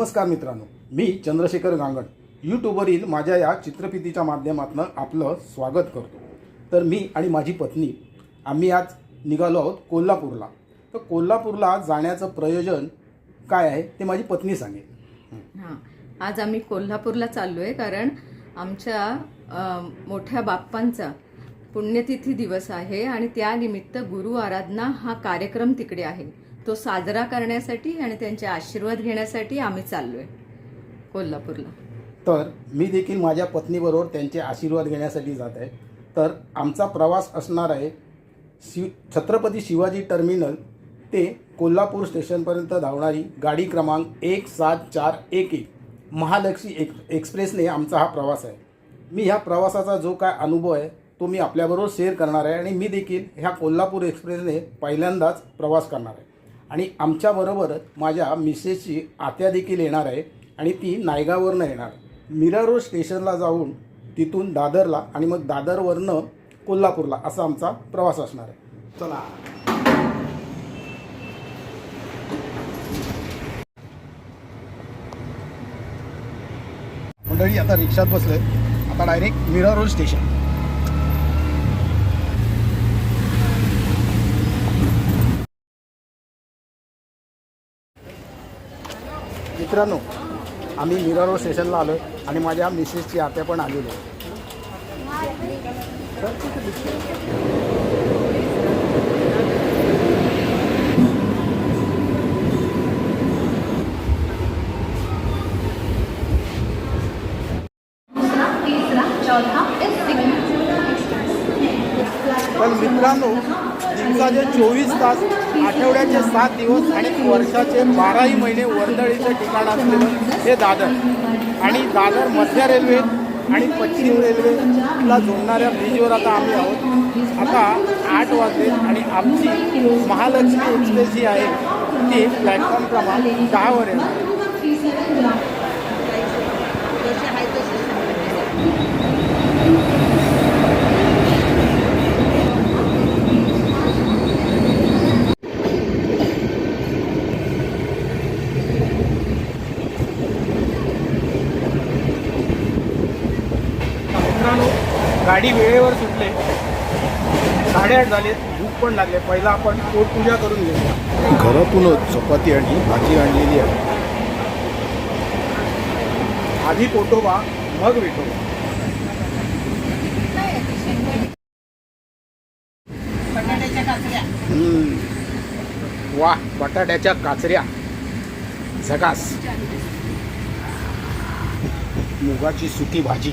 नमस्कार मित्रांनो मी चंद्रशेखर गांगण. यूट्यूबवरील माझ्या या चित्रफितीच्या माध्यमातून आपलं स्वागत करतो. तर मी आणि माझी पत्नी आम्ही आज निघालो आहोत कोल्हापूरला. तर कोल्हापूरला जाण्याचं प्रयोजन काय आहे ते माझी पत्नी सांगेल. हां आज आम्ही कोल्हापूरला चाललो आहे कारण आमच्या मोठ्या बाप्पांचा पुण्यतिथी दिवस आहे आणि त्यानिमित्त गुरु आराधना हा कार्यक्रम तिकडे आहे. तो साजरा करण्यासाठी आणि त्यांचे आशीर्वाद घेण्यासाठी आम्ही चाललो आहे कोल्हापूरला. तर मी देखील माझ्या पत्नीबरोबर त्यांचे आशीर्वाद घेण्यासाठी जात आहे. तर आमचा प्रवास असणार आहे शिव छत्रपती शिवाजी टर्मिनल ते कोल्हापूर स्टेशनपर्यंत धावणारी गाडी क्रमांक एक सात चार एक एक. महालक्ष्मी एक एक्सप्रेसने आमचा हा प्रवास आहे. मी ह्या प्रवासाचा जो काय अनुभव आहे तो मी आपल्याबरोबर शेअर करणार आहे आणि मी देखील ह्या कोल्हापूर एक्सप्रेसने पहिल्यांदाच प्रवास करणार आहे. आणि आमच्याबरोबरच माझ्या मिसेसची आत्या देखील येणार आहे आणि ती नायगावरनं येणार. आहे मीरा रोड स्टेशनला जाऊन तिथून दादरला आणि मग दादरवरनं कोल्हापूरला असा आमचा प्रवास असणार आहे. चला. मंडळी आता रिक्षात बसलोय. आता डायरेक्ट मीरा रोड स्टेशन. मित्रांनो आम्ही मिरा रोड स्टेशनला आलो आणि माझ्या मिसेसची आत्या पण आलेली आहे. पण मित्रांनो दिवसाचे चोवीस तास आठवड्याचे सात दिवस आणि वर्षाचे बाराही महिने वर्दळीचं ठिकाण असलेलं हे दादर. आणि दादर मध्य रेल्वे आणि पश्चिम रेल्वेला जोडणाऱ्या ब्रिजवर आता आम्ही आहोत. आता आठ वाजले आणि आमची महालक्ष्मी एक्सप्रेस जी आहे ती प्लॅटफॉर्म क्रमांक दहावर येणार मित्रांनो गाडी वेळेवर सुटले. साडेआठ झाले भूक पण लागले. पहिला आपण पोटपूजा करून घेऊया घरातूनच चपाती आणि भाजी आणलेली आहे. आधी पोटोबा मग विठोबा. हम्म. वा बटाट्याच्या काचऱ्या. झकास. मुगाची सुकी भाजी.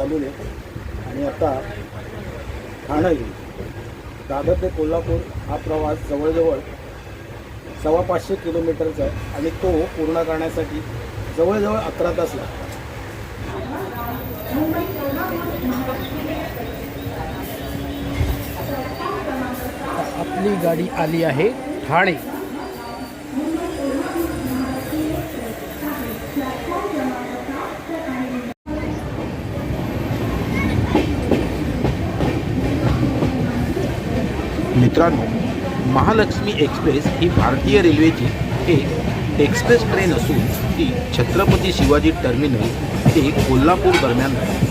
चालू आहे आणि आता ठाणं येईल दादर ते कोल्हापूर हा प्रवास जवळजवळ सव्वा पाचशे किलोमीटरचा आहे आणि तो पूर्ण करण्यासाठी जवळजवळ अकरा तास लागतात. आपली गाडी आली आहे ठाणे. मित्रांनो महालक्ष्मी एक्सप्रेस ही भारतीय रेल्वेची एक एक्सप्रेस ट्रेन असून ती छत्रपती शिवाजी टर्मिनल ते कोल्हापूर दरम्यान आहे.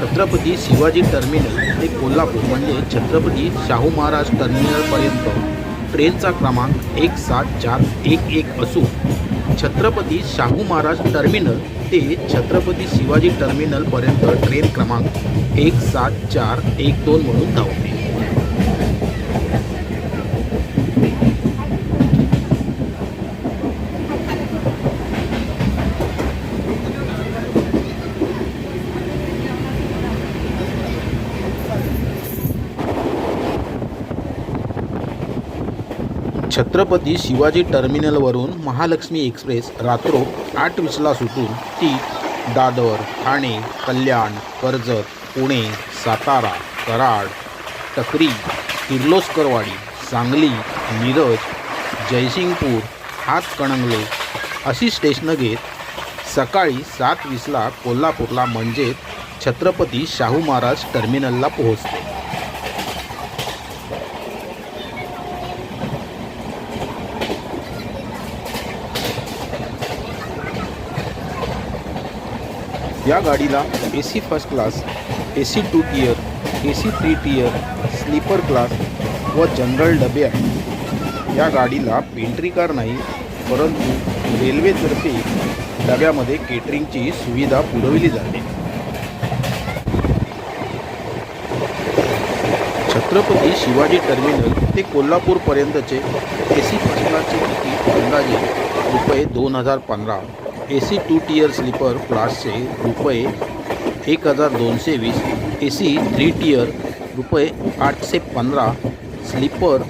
छत्रपती शिवाजी टर्मिनल ते कोल्हापूर म्हणजे छत्रपती शाहू महाराज टर्मिनलपर्यंत ट्रेनचा क्रमांक एक सात चार एक एक असून छत्रपती शाहू महाराज टर्मिनल ते छत्रपती शिवाजी टर्मिनलपर्यंत ट्रेन क्रमांक एक सात चार एक दोन म्हणून धावते. छत्रपती शिवाजी टर्मिनलवरून महालक्ष्मी एक्सप्रेस रात्रो आठ वीसला सुटून ती दादर ठाणे कल्याण कर्जत पुणे सातारा कराड टकरी किर्लोस्करवाडी सांगली मिरज जयसिंगपूर हातकणंगले अशी स्टेशनं घेत सकाळी सात वीसला कोल्हापूरला म्हणजे छत्रपती शाहू महाराज टर्मिनलला पोहोचते या गाडीला A C first class A C two tier A C three tier sleeper class व जनरल डबे आहेत. या गाडीला पेंट्री कार नाही परंतु रेल्वेतर्फे डब्यामध्ये केटरिंगची सुविधा पुरवली जाते. छत्रपती शिवाजी टर्मिनल ते कोल्हापूरपर्यंतचे ए सी फर्स्ट क्लासचे तिकीट अंदाजे रुपये दोन हजार पंधरा. A C two tier sleeper क्लासचे रुपये एक हजार दोनशे वीस ए सी थ्री टियर रुपये आठशे पंधरा स्लीपर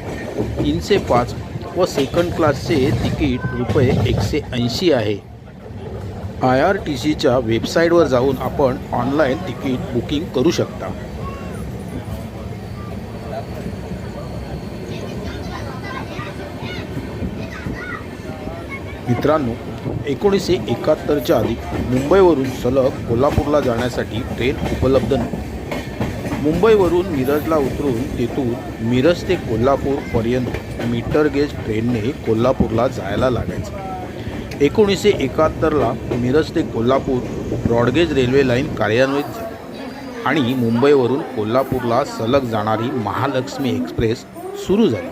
तीनशे पाच व सेकंड क्लासचे तिकीट रुपये एकशे ऐंशी आहे. आय आर टी सीच्या वेबसाईटवर जाऊन आपण ऑनलाईन तिकीट बुकिंग करू शकता. मित्रांनो एकोणीसशे एकाहत्तरच्या आधी मुंबईवरून सलग कोल्हापूरला जाण्यासाठी ट्रेन उपलब्ध नव्हती. मुंबईवरून मिरजला उतरून तेथून मिरज ते कोल्हापूरपर्यंत मीटर गेज ट्रेनने कोल्हापूरला जायला लागायचं. एकोणीसशे एकाहत्तरला मिरज ते कोल्हापूर ब्रॉडगेज रेल्वे लाईन कार्यान्वित झाली आणि मुंबईवरून कोल्हापूरला सलग जाणारी महालक्ष्मी एक्सप्रेस सुरू झाली.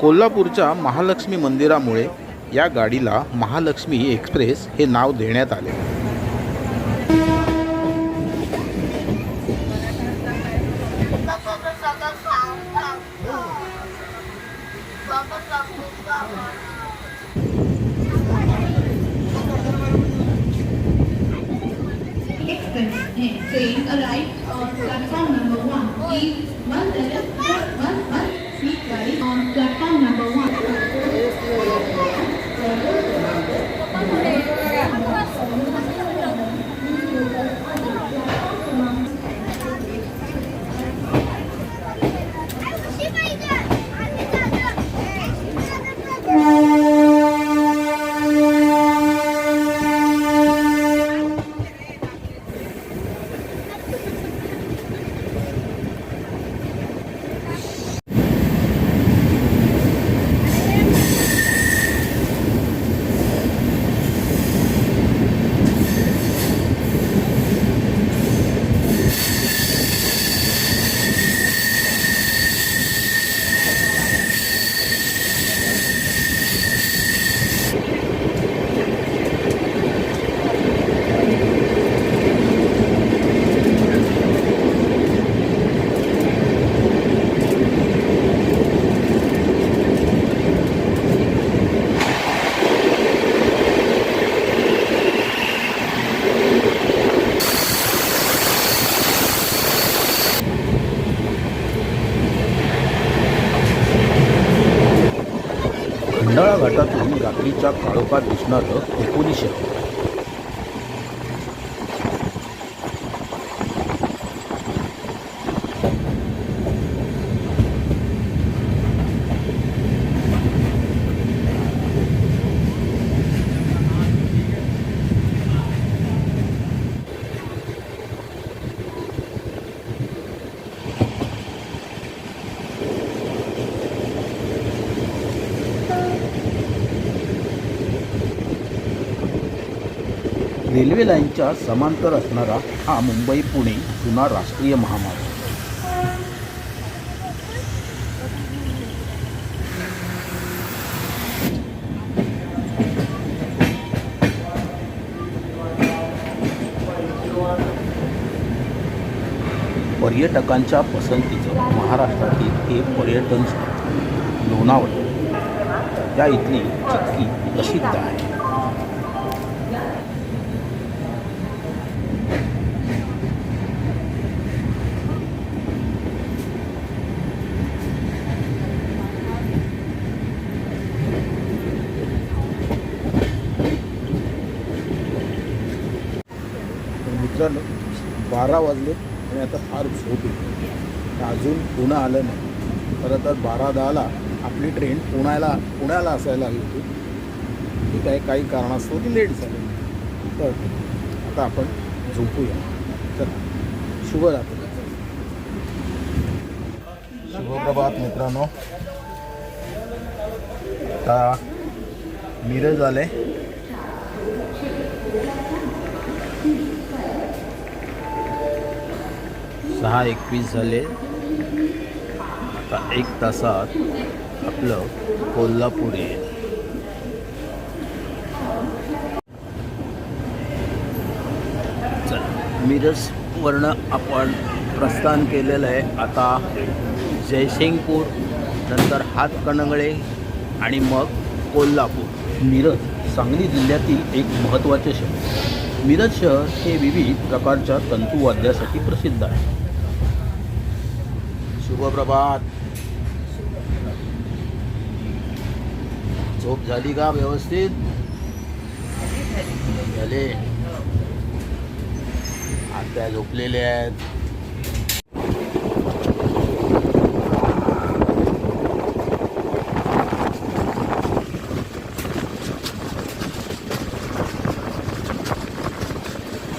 कोल्हापूरच्या महालक्ष्मी मंदिरामुळे या गाडीला महालक्ष्मी एक्सप्रेस हे नाव देण्यात आले रेल्वे लाईनच्या समांतर असणारा हा मुंबई पुणे जुना राष्ट्रीय महामार्ग. पर्यटकांच्या पसंतीचं महाराष्ट्रातील एक पर्यटन स्थळ लोणावळा. या इथली चक्की प्रसिद्ध आहे. बारा वाजले आणि आता फार झोप येते. अजून पुणं आलं नाही. खरं तर बारा दहाला आपली ट्रेन पुण्याला पुण्याला असायला हवी होती. ठीक आहे काही कारणास्तव ती लेट झाली. तर आता आपण झोपूया. चला. शुभरात्री. शुभप्रभात मित्रांनो. आता मिरज आले. सहा एकवीस झाले. आता एक तासात आपलं कोल्हापूर येईल. मिरजवरनं आपण प्रस्थान केलेलं आहे. आता जयसिंगपूर नंतर हातकणंगळे आणि मग कोल्हापूर. मिरज सांगली जिल्ह्यातील एक महत्त्वाचे शहर. मिरज शहर हे विविध प्रकारच्या तंतुवाद्यासाठी प्रसिद्ध आहे. शुभप्रभात. झोप झाली का व्यवस्थित? झाले. आत्या झोपलेल्या आहेत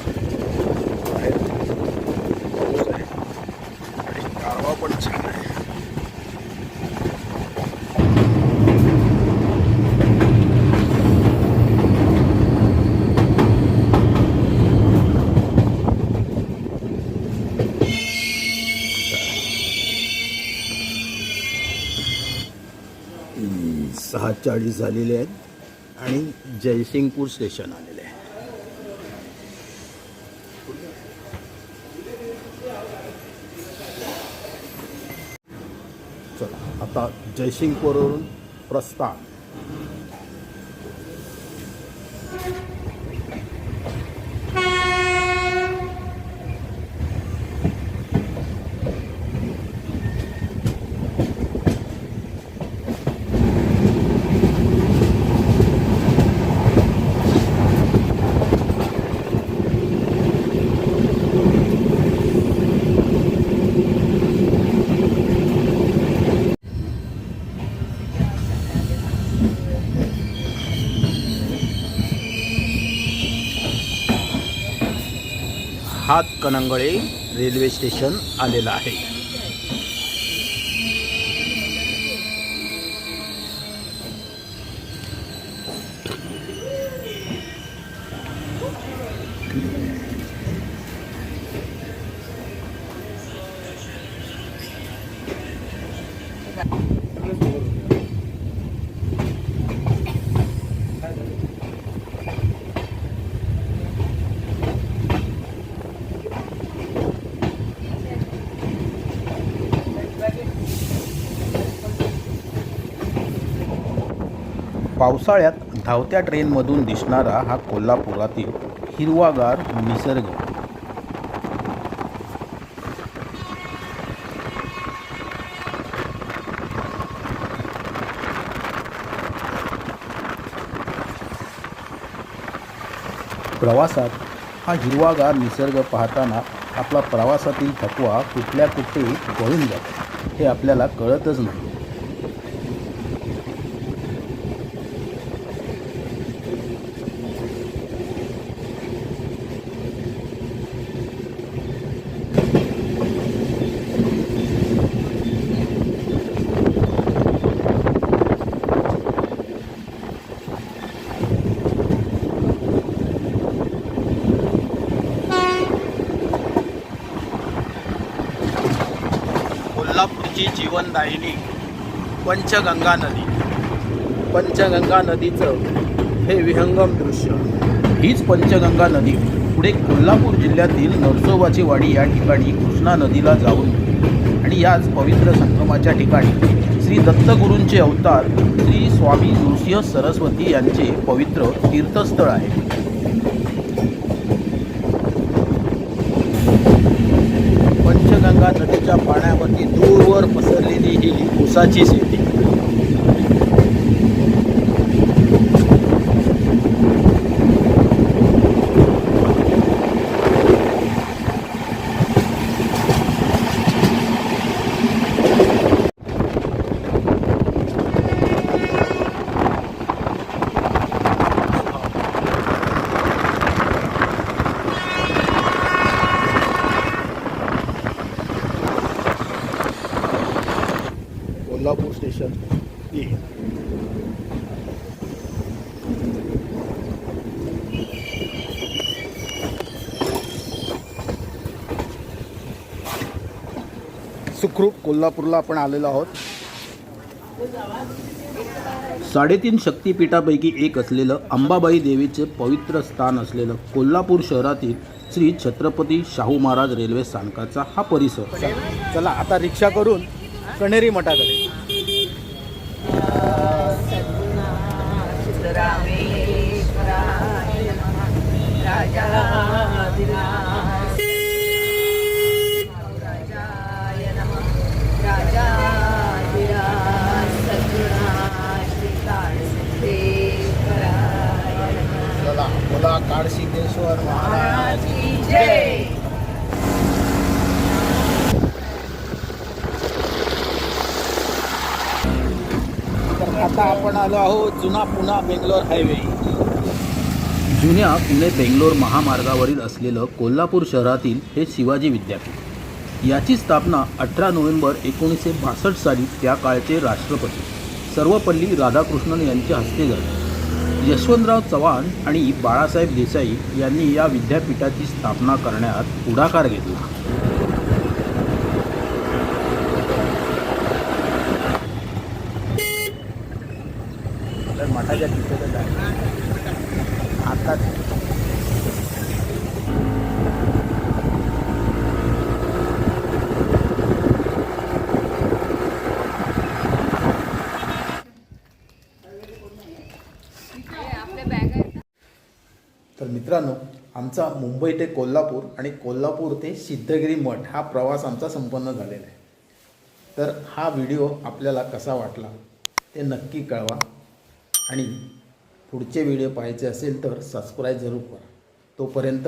बाहेर पाऊस आहे आणि गारवा पण छान आहे सहा चाळीस झालेले आहेत आणि जयसिंगपूर स्टेशन आलेले आहे. चला आता जयसिंगपूरवरून प्रस्थान. हातकणंगळे रेल्वे स्टेशन आलेलं आहे. पावसाळ्यात धावत्या ट्रेनमधून दिसणारा हा कोल्हापुरातील हिरवागार निसर्ग. प्रवासात हा हिरवागार निसर्ग पाहताना आपला प्रवासातील थकवा कुठल्या कुठे गळून जातो हे आपल्याला कळतच नाही. जी जीवनदायिनी पंचगंगा नदी. पंचगंगा नदीचं हे विहंगम दृश्य. हीच पंचगंगा नदी पुढे कोल्हापूर जिल्ह्यातील नरसोबाची वाडी या ठिकाणी कृष्णा नदीला जाऊन आणि याच पवित्र संगमाच्या ठिकाणी श्री दत्तगुरूंचे अवतार श्री स्वामी नृसिंह सरस्वती यांचे पवित्र तीर्थस्थळ आहे. गंगा नदीच्या पाण्यावरती दूरवर पसरलेली ही उसाची शेती कोल्हापूर स्टेशन ई सुखरूप कोल्हापूरला आपण आलेलो आहोत. साडेतीन शक्तिपीठापैकी एक असलेलं अंबाबाई देवीचे पवित्र स्थान असलेलं कोल्हापूर शहरातील श्री छत्रपती शाहू महाराज रेल्वे स्थानकाचा हा परिसर. चला आता रिक्षा करून कणेरी मठाकडे. चला बोला काळशिकेश्वर महाराज तर आता आपण आलो आहोत जुना पुणा बेंगलोर हायवे. जुन्या पुणे बेंगलोर महामार्गावरील असलेलं कोल्हापूर शहरातील हे शिवाजी विद्यापीठ. याची स्थापना अठरा नोव्हेंबर एकोणीसशे बासष्ट साली त्या काळचे राष्ट्रपती सर्वपल्ली राधाकृष्णन यांच्या हस्ते झाले. यशवंतराव चव्हाण आणि बाळासाहेब देसाई यांनी या विद्यापीठाची स्थापना करण्यात पुढाकार घेतला. तर तिथेच आहे आता तर मित्रांनो आमचा मुंबई ते कोल्हापूर आणि कोल्हापूर ते सिद्धगिरी मठ हा प्रवास आमचा संपन्न झालेला आहे. तर हा व्हिडिओ आपल्याला कसा वाटला ते नक्की कळवा. आणि पुढचे व्हिडिओ पाहायचे असेल तर सबस्क्राईब जरूर करा. तोपर्यंत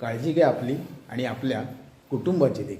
काळजी घ्या आपली आणि आपल्या कुटुंबाची देखील.